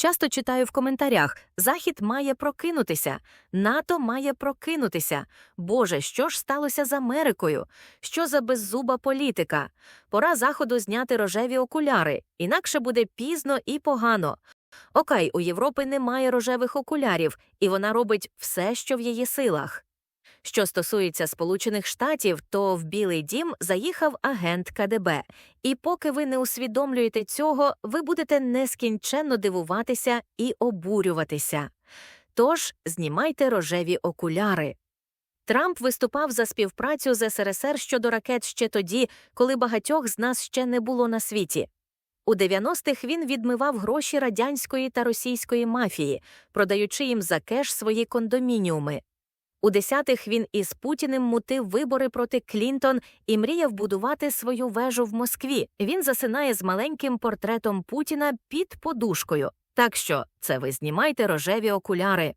Часто читаю в коментарях: Захід має прокинутися, НАТО має прокинутися. Боже, що ж сталося з Америкою? Що за беззуба політика? Пора заходу зняти рожеві окуляри, інакше буде пізно і погано. Окей, у Європи немає рожевих окулярів, і вона робить все, що в її силах. Що стосується Сполучених Штатів, то в Білий дім заїхав агент КДБ. І поки ви не усвідомлюєте цього, ви будете нескінченно дивуватися і обурюватися. Тож знімайте рожеві окуляри. Трамп виступав за співпрацю з СРСР щодо ракет ще тоді, коли багатьох з нас ще не було на світі. У 90-х він відмивав гроші радянської та російської мафії, продаючи їм за кеш свої кондомініуми. У 10-х він із Путіним мутив вибори проти Клінтон і мріяв будувати свою вежу в Москві. Він засинає з маленьким портретом Путіна під подушкою. Так що це ви знімайте рожеві окуляри.